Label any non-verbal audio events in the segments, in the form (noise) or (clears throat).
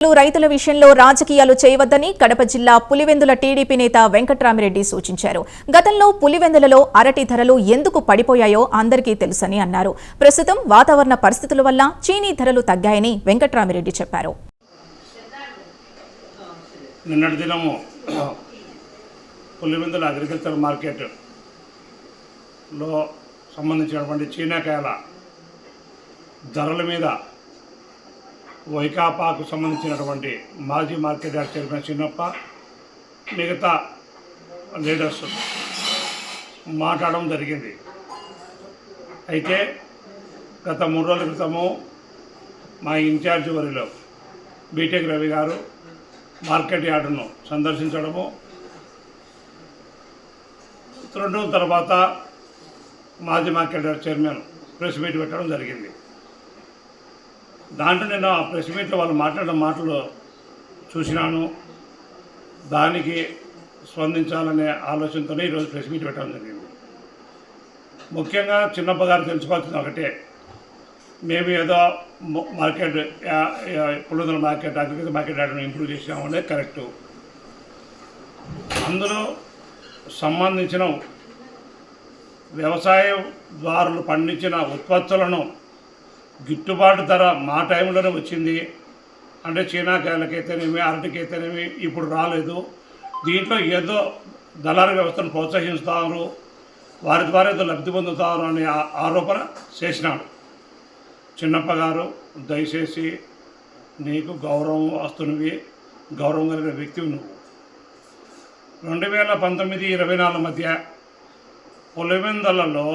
రైతుల విషయంలో రాజకీయాలు చేయవద్దని కడప జిల్లా పులివెందుల టీడీపీ నేత వెంకట్రామిరెడ్డి సూచించారు. గతంలో పులివెందులలో అరటి ధరలు ఎందుకు పడిపోయాయో అందరికీ తెలుసని అన్నారు. ప్రస్తుతం వాతావరణ పరిస్థితుల వల్ల చీనీ ధరలు తగ్గాయని వెంకట్రామిరెడ్డి చెప్పారు. నిన్నటి దినము పులివెందుల అగ్రికల్చర్ మార్కెట్లో సంబంధించినటువంటి చీనాకాయల ధరల మీద వైకాపాకు సంబంధించినటువంటి మాజీ మార్కెట్ యార్డ్ చైర్మన్ చిన్నప్ప మిగతా లీడర్స్ మాట్లాడడం జరిగింది. అయితే గత మూడు రోజుల క్రితము మా ఇన్ఛార్జ్ వరిలో బీటెక్ రవి గారు మార్కెట్ యార్డును సందర్శించడము. రెండు తర్వాత మాజీ market yard chairman press meet పెట్టడం జరిగింది. దాంట్లో నేను ఆ ప్రెస్ మీట్లో వాళ్ళు మాట్లాడిన మాటలు చూసినాను. దానికి స్పందించాలనే ఆలోచనతోనే ఈరోజు ప్రెస్ మీట్ పెట్టడం జరిగింది. ముఖ్యంగా చిన్నప్ప గారు తెలుసుకోవాల్సింది ఒకటే. మేము ఏదో మార్కెట్ యా- మార్కెట్ అగ్రికల్చర్ మార్కెట్ యార్డ్ను ఇంప్రూవ్ చేసినామనేది కరెక్టు. అందులో సంబంధించిన వ్యవసాయదారులు పండించిన ఉత్పత్తులను గిట్టుబాటు ధర మా టైంలోనే వచ్చింది. అంటే చీనాకాయలకైతేనేమి అరటికైతేనేమి ఇప్పుడు రాలేదు. దీంట్లో ఏదో దళారీ వ్యవస్థను ప్రోత్సహిస్తారు వారి ద్వారా ఏదో లబ్ధి పొందుతారు అనే ఆరోపణ చేసినాడు. చిన్నప్ప గారు దయచేసి నీకు గౌరవం వస్తున్నవి గౌరవం కలిగిన వ్యక్తివి నువ్వు. రెండు వేల పంతొమ్మిది ఇరవై నాలుగు మధ్య పులివెందలలో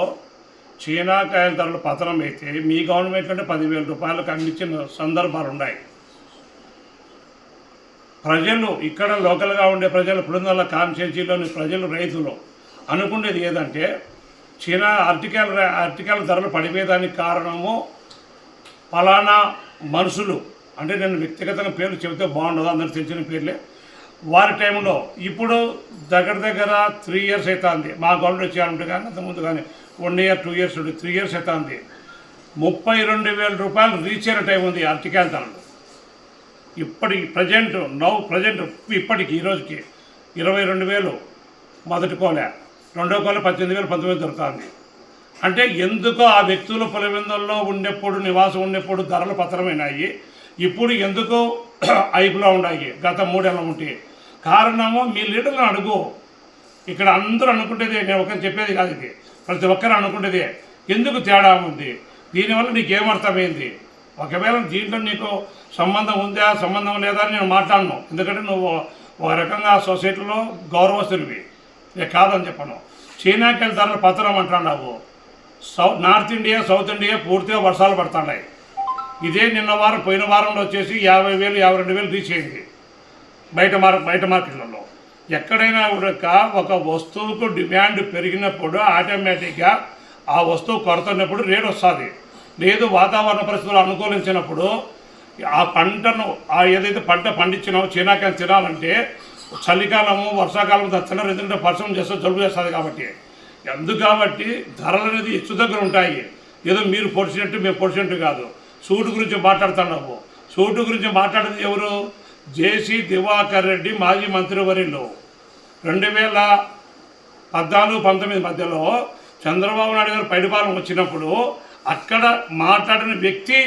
చీనాకాయల ధరలు పతనం అయితే మీ గవర్నమెంట్ కంటే పదివేల రూపాయలకు అందించిన సందర్భాలు ఉన్నాయి. ప్రజలు ఇక్కడ లోకల్గా ఉండే ప్రజలు పులివెందుల కాన్స్టిట్యూన్సీలోని ప్రజలు రైతులు అనుకునేది ఏదంటే చీనా ఆర్టికల్ ఆర్టికల్ ధరలు పడిపోయేదానికి కారణము ఫలానా మనుషులు. అంటే నేను వ్యక్తిగతంగా పేర్లు చెబితే బాగుండదు అందరు తెలిసిన పేర్లే. వారి టైంలో ఇప్పుడు దగ్గర దగ్గర త్రీ ఇయర్స్ అవుతుంది మా గవర్నమెంట్ వచ్చేయాలంటే కానీ అంతకుముందు కానీ one year two years three years అవుతుంది ముప్పై రెండు వేల రూపాయలు రీచ్ అయిన టైం ఉంది అరటికాయల ఇప్పటి ప్రజెంట్ నవ్ ప్రజెంట్ ఇప్పటికి ఈరోజుకి ఇరవై రెండు వేలు మొదటి కోలే. రెండో కోలే పద్దెనిమిది వేలు పంతొమ్మిది దొరుకుతుంది. అంటే ఎందుకో ఆ వ్యక్తులు పులివెందుల్లో ఉండేప్పుడు నివాసం ఉండేప్పుడు ధరలు పత్రమైనాయి ఇప్పుడు ఎందుకో (clears throat) ఐపులో ఉన్నాయి గత మూడేళ్ళ ఉంటే కారణము మీ లీడర్లను అడుగు. ఇక్కడ అందరూ అనుకుంటేదే నేను ఒకరు చెప్పేది కాదు ఇది. ప్రతి ఒక్కరు అనుకుంటేదే. ఎందుకు తేడా ఉంది? దీనివల్ల నీకు ఏమర్థమైంది ఒకవేళ దీంట్లో నీకు సంబంధం ఉందా సంబంధం లేదా అని నేను మాట్లాడను. ఎందుకంటే నువ్వు ఒక రకంగా సొసైటీలో గౌరవస్తునివి నేను కాదని చెప్పను. చైనాకి వెళ్తారని పత్రం అంటున్నావు. సౌ నార్త్ ఇండియా సౌత్ ఇండియా పూర్తిగా వర్షాలు పడుతున్నాయి. ఇదే నిన్న వారం పోయిన వారంలో వచ్చేసి యాభై వేలు యాభై రెండు వేలు రీచ్ అయింది. బయట మార్ బయట మార్కెట్లలో. ఎక్కడైనా కూడా ఒక వస్తువుకు డిమాండ్ పెరిగినప్పుడు ఆటోమేటిక్గా ఆ వస్తువు కొరత ఉన్నప్పుడు రేటు వస్తుంది. లేదు వాతావరణ పరిస్థితులు అనుకూలించినప్పుడు ఆ పంటను ఆ ఏదైతే పంట పండించినామో చీనాకాయలు తినాలంటే చలికాలము వర్షాకాలం తచ్చినా ఎందుకంటే పరిశ్రమ చేస్తే జలుబు చేస్తుంది కాబట్టి. ఎందుకు కాబట్టి ధరలు అనేది హెచ్చు దగ్గర ఉంటాయి. ఏదో మీరు పొడిచినట్టు మేము పొడిచినట్టు కాదు. సూటు గురించి మాట్లాడుతున్నాము. సూటు గురించి మాట్లాడేది ఎవరు? జేసీ దివాకర్ రెడ్డి మాజీ మంత్రివర్యులు. రెండు వేల పద్నాలుగు పంతొమ్మిది మధ్యలో చంద్రబాబు నాయుడు గారు పైడిపాలెం వచ్చినప్పుడు అక్కడ మాట్లాడిన వ్యక్తి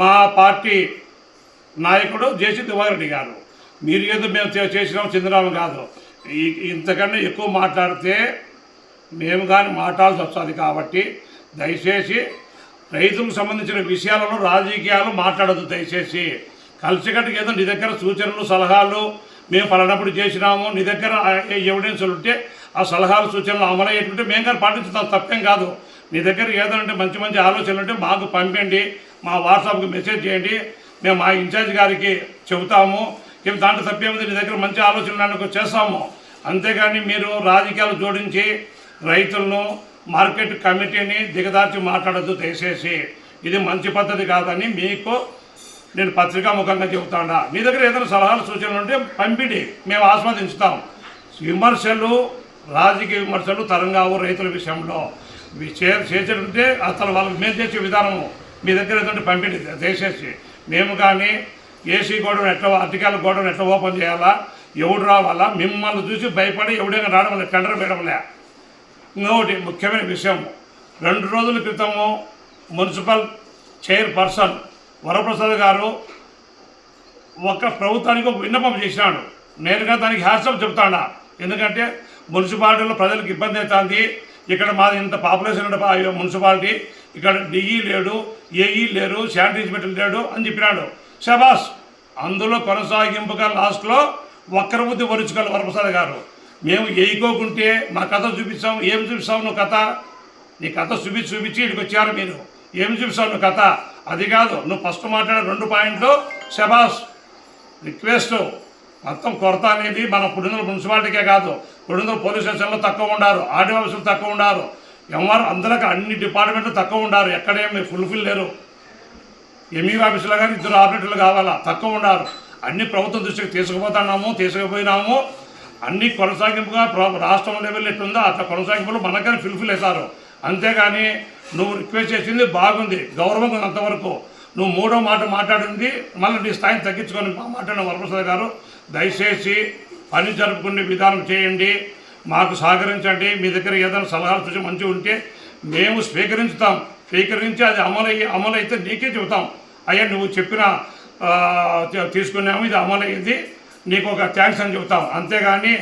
మా పార్టీ నాయకుడు జేసీ దివారెడ్డి గారు. మీరు ఏదో మేము చేసినాం చంద్రబాబు కాదు ఇంతకన్నా ఎక్కువ మాట్లాడితే మేము కానీ మాట్లాడాల్సి వస్తుంది కాబట్టి దయచేసి రైతులకు సంబంధించిన విషయాలను రాజకీయాలు మాట్లాడద్దు దయచేసి. కలిసికట్టుగా ఏదో నీ దగ్గర సూచనలు సలహాలు మేము పలానప్పుడు చేసినాము నీ దగ్గర ఎవిడెన్స్లు ఉంటే ఆ సలహాలు సూచనలు అమలు మేము కానీ పాటించుతాం తప్పేం కాదు. నీ దగ్గర ఏదంటే మంచి మంచి ఆలోచనలు ఉంటే మాకు పంపండి మా వాట్సాప్కి మెసేజ్ చేయండి మేము మా ఇన్ఛార్జ్ గారికి చెబుతాము. ఏం దాంట్లో తప్పేముంది? నీ దగ్గర మంచి ఆలోచనలు చేస్తాము. అంతేగాని మీరు రాజకీయాలు జోడించి రైతులను మార్కెట్ కమిటీని దిగదార్చి మాట్లాడద్దు దయచేసి. ఇది మంచి పద్ధతి కాదని మీకు నేను పత్రికా ముఖంగా చెబుతాడా. మీ దగ్గర ఏదైనా సలహాలు సూచనలు ఉంటే పంపిణీ మేము ఆస్వాదించుతాం. విమర్శలు రాజకీయ విమర్శలు తరంగావు రైతుల విషయంలో. చేసేటంటే అసలు వాళ్ళకి మేము చేసే విధానము. మీ దగ్గర ఏదంటే పంపిణీ దయచేసి మేము కానీ ఏసీ గోడౌన్ ఎట్లా ఆర్టికల్ గోడౌన్ ఎట్లా ఓపెన్ చేయాలా? ఎవడు రావాలా? మిమ్మల్ని చూసి భయపడి ఎవడైనా రావడం లేదు టెండర్ వేయడంలే ఇంకొకటి ముఖ్యమైన విషయం. రెండు రోజుల క్రితము మున్సిపల్ చైర్పర్సన్ వరప్రసాద్ గారు ఒక ప్రభుత్వానికి ఒక విన్నపం చేసినాడు. నేరుగా దానికి హ్యాట్సప్ చెప్తాడా ఎందుకంటే మున్సిపాలిటీలో ప్రజలకు ఇబ్బంది అవుతుంది. ఇక్కడ మాది ఇంత పాపులేషన్ ఉండే మున్సిపాలిటీ. ఇక్కడ డిఈ లేడు ఏఈ లేరు శానిటైజ్మెంట్ లేడు అని చెప్పినాడు. శబాస్ అందులో కొనసాగింపుగా లాస్ట్లో ఒక్కరి బుద్ధి వరుచుకోవాలి వరప్రసాద్ గారు. మేము వేయకోకుంటే మా కథ చూపిస్తాం. ఏం చూపిస్తావు నువ్వు కథ? నీ కథ చూపించి చూపించి ఇక్కడికి వచ్చారు మీరు. ఏం చూపిస్తావు నువ్వు కథ? అది కాదు నువ్వు ఫస్ట్ మాట్లాడే రెండు పాయింట్లు శబాస్ రిక్వెస్ట్ మొత్తం కొరత అనేది మన పుడినూరు మున్సిపాలిటీకే కాదు పుడుందల పోలీస్ స్టేషన్లో తక్కువ ఉండారు ఆర్డీ ఆఫీసులు తక్కువ ఉండారు ఎంఆర్ అందరికి అన్ని డిపార్ట్మెంట్లు తక్కువ ఉండారు ఎక్కడేమి ఫుల్ఫిల్ లేరు. ఎంఈ ఆఫీసులో కానీ ఇద్దరు ఆపరేటర్లు కావాలా? తక్కువ ఉండారు. అన్ని ప్రభుత్వం దృష్టికి తీసుకుపోతున్నాము తీసుకుపోయినాము. అన్ని కొనసాగింపుగా ప్ర- రాష్ట్రం లెవెల్ ఎట్లుందో అట్లా కొనసాగింపులు మనకని ఫిల్ఫిల్ వేశారు అంతేగాని నువ్వు రిక్వెస్ట్ చేసింది బాగుంది గౌరవం ఉంది అంతవరకు నువ్వు మూడో మాట మాట్లాడింది మళ్ళీ నీ స్థాయిని తగ్గించుకొని మా మాట్లాడిన వరప్రసాద్ గారు దయచేసి పని జరుపుకునే విధానం చేయండి మాకు సహకరించండి మీ దగ్గర ఏదైనా సలహాలు చూసి మంచిగా ఉంటే మేము స్వీకరించుతాం. స్వీకరించి అది అమలు అయ్యి అమలు అయితే నీకే చెబుతాం. అయ్యా నువ్వు చెప్పిన తీసుకున్నాము ఇది అమలు అయ్యింది నీకు ఒక థ్యాంక్స్ అని చెబుతాం. అంతేగాని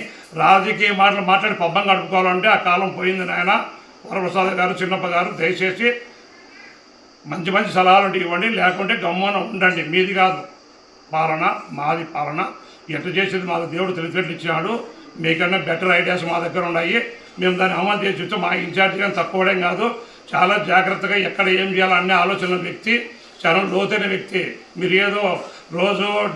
రాజకీయ మాటలు మాట్లాడి పబ్బం గడుపుకోవాలంటే ఆ కాలం పోయింది నాయన. వరప్రసాద్ గారు చిన్నప్ప గారు దయచేసి మంచి మంచి సలహాలు ఇవ్వండి. లేకుంటే గమ్మున ఉండండి. మీది కాదు. పాలన మాది పాలన. ఎట్లా చేసేది మాకు దేవుడు తెలిసినట్లు ఇచ్చినాడు మీకన్నా బెటర్ ఐడియాస్ మా దగ్గర ఉన్నాయి. మేము దాన్ని అమలు చేసి ఇస్తే మా ఇన్ఛార్జ్ కానీ తక్కువడం కాదు. చాలా జాగ్రత్తగా ఎక్కడ ఏం చేయాలనే ఆలోచన వ్యక్తి చాలా లోతైన వ్యక్తి. మీరు ఏదో రోజు